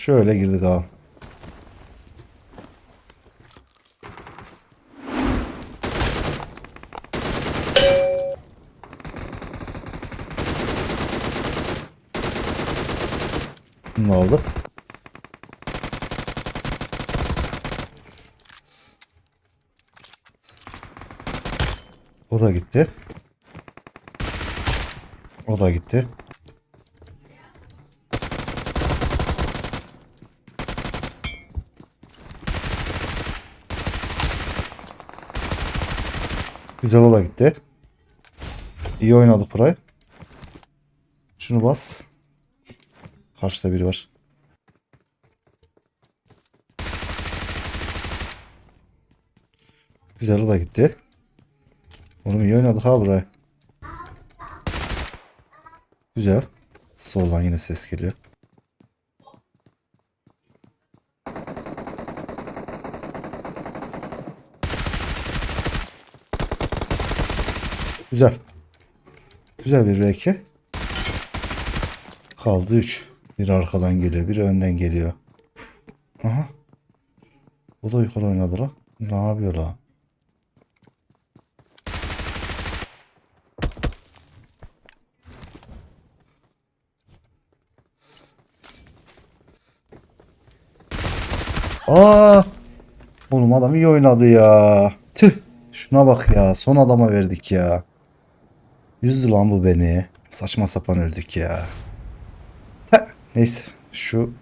Şöyle girdik abi. Ne aldık? O da gitti. O da gitti. Güzel ola gitti. İyi oynadık burayı. Şunu bas. Karşıda biri var. Güzel ola gitti. Oğlum iyi oynadık ha burayı. Güzel. Soldan yine ses geliyor. Güzel. Güzel bir R2. Kaldı 3. Bir arkadan geliyor, biri önden geliyor. Aha. O da yukarı oynadı la. Ne yapıyor la? Aa! Oğlum adam iyi oynadı ya. Tüh. Şuna bak ya. Son adama verdik ya. Yüzdü lan bu beni. Saçma sapan öldük ya. Heh. Neyse. Şu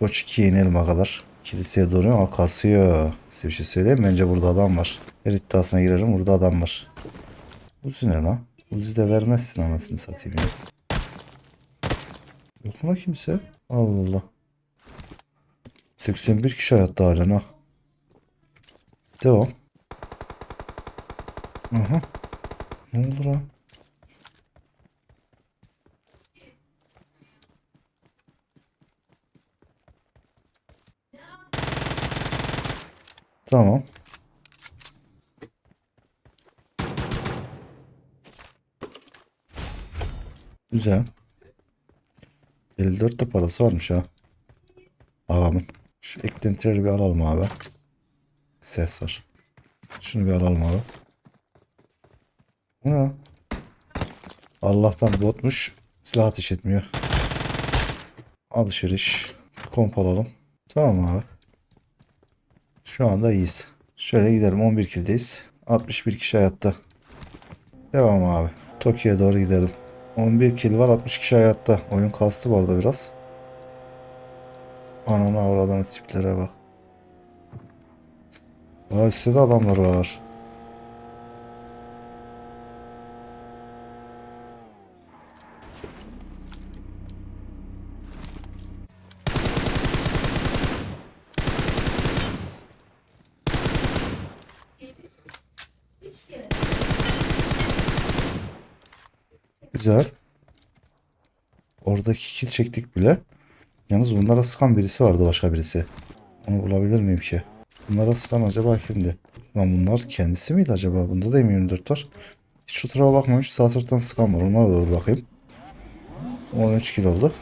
Boç 2'ye inelim kadar. Kiliseye doğru ama kasıyor. Size bir şey söyleyeyim? Bence burada adam var. Her iddiasına girerim. Burada adam var. Uzi ne lan? Uzi de vermezsin anasını satayım ya. Yok mu kimse? Allah Allah. 81 kişi hayatta halen ha. Devam. Aha. Ne oldu lan? Tamam. Güzel. 54 de parası varmış ha. Ağamın. Şu eklentileri bir alalım abi. Ses var. Şunu bir alalım abi. Bu ne? Allah'tan botmuş. Silah ateş etmiyor. Alışveriş. Komp alalım. Tamam abi. Şu anda iyiyiz. Şöyle gidelim. 11 kildeyiz. 61 kişi hayatta. Devam abi. Tokyo'ya doğru gidelim. 11 kill var. 60 kişi hayatta. Oyun kastı bu arada biraz. Ananı avradını tiplere bak. Daha üstte de adamlar var. Güzel. Oradaki kill çektik bile. Yalnız bunlara sıkan birisi vardı başka birisi. Onu bulabilir miyim ki? Bunlara sıkan acaba kimdi? Lan bunlar kendisi miydi acaba? Bunda da M24 var. Hiç şu tarafa bakmamış. Sağ taraftan sıkan var. Onlara doğru bakayım. 13 kilo oldu.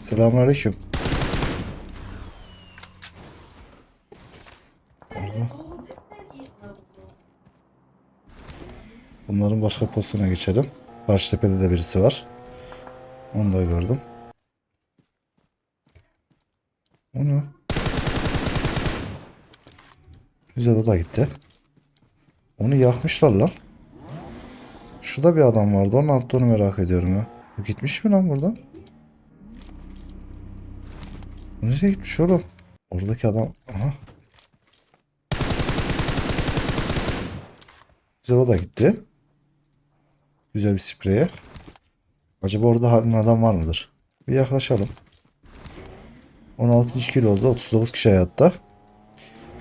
Selamünaleyküm. Orada. Bunların başka pozisyona geçelim. Karşı tepede de birisi var. Onu da gördüm. O ne? Güzel o da gitti. Onu yakmışlar lan. Şurada bir adam vardı. Onun onu merak ediyorum ya. Bu gitmiş mi lan buradan? Bu nereye gitmiş oğlum? Oradaki adam... Aha. Güzel o da gitti. Güzel bir spreye. Acaba orada halen adam var mıdır? Bir yaklaşalım. 16. kilo oldu. 39 kişi hayatta.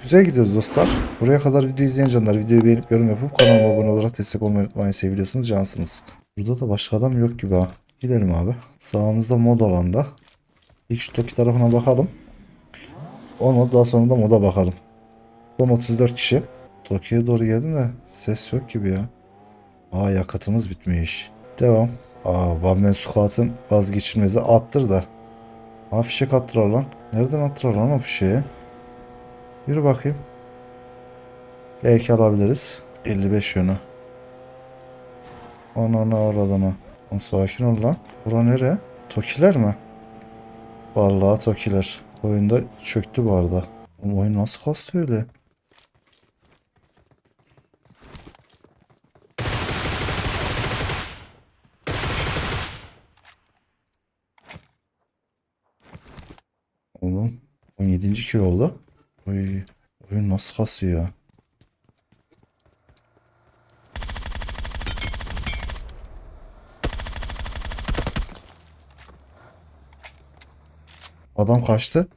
Güzel gidiyoruz dostlar. Buraya kadar video izleyen canlar videoyu beğenip yorum yapıp kanalıma abone olarak destek olmayı unutmayın. Seviyorsunuz cansınız. Burada da başka adam yok gibi ha. Gidelim abi. Sağımızda mod alanda. İlk şu Toki tarafına bakalım. Olmadı daha sonra da moda bakalım. Son 34 kişi. Toki'ye doğru geldim de ses yok gibi ya. Aa yakıtımız bitmiş. Devam. Aa One Man Squat'ın vazgeçilmezi attır da. Aa fişek attılar lan. Nereden attılar lan o fişeği? Yürü bakayım. Belki alabiliriz. 55 yönü. Ana ana aradana. Oğlum sakin ol lan. Bura nere? Tokiler mi? Vallahi Tokiler. Oyunda çöktü bu arada. Oyun nasıl kastı öyle? Oğlum 17. kilo oldu. Oy, oyun nasıl kasıyor? Adam kaçtı.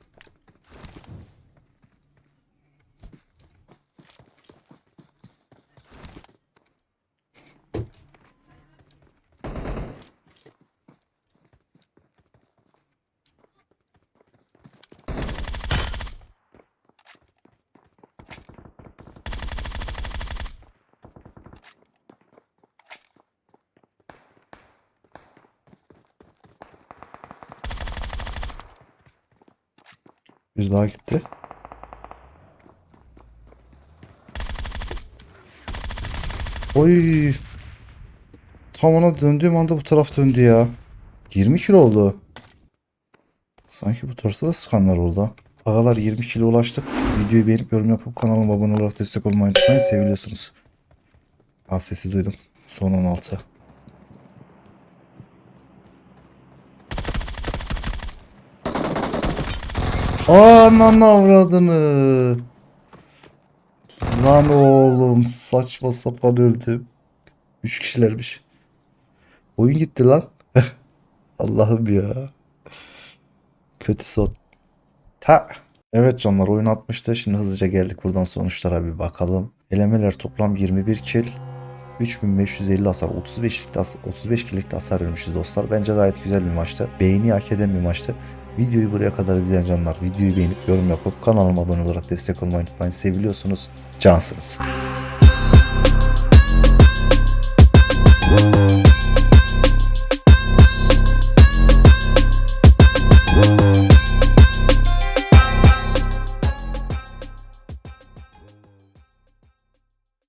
Bir daha gitti. Oy. Tam ona döndüğüm anda bu taraf döndü ya. 20 kilo oldu. Sanki bu tarafta da skanlar oldu. Ağalar 20 kilo ulaştık. Videoyu beğenip yorum yapıp kanalıma abone olarak destek olmayı unutmayın. Seviliyorsunuz. Ha sesi duydum. Son 16. Ananı avradını. Lan oğlum saçma sapan öldüm. Üç kişilermiş. Oyun gitti lan. Allah'ım ya. Kötü son. Ta. Evet canlar oyun atmıştı. Şimdi hızlıca geldik buradan sonuçlara bir bakalım. Elemeler toplam 21 kill. 3550 hasar 35'lik de has- 35 killik de hasar vermişiz dostlar. Bence gayet güzel bir maçtı. Beğeni hak eden bir maçtı. Videoyu buraya kadar izleyen canlar videoyu beğenip yorum yapıp kanalıma abone olarak destek olmayı unutmayın. Seviliyorsunuz. Cansınız.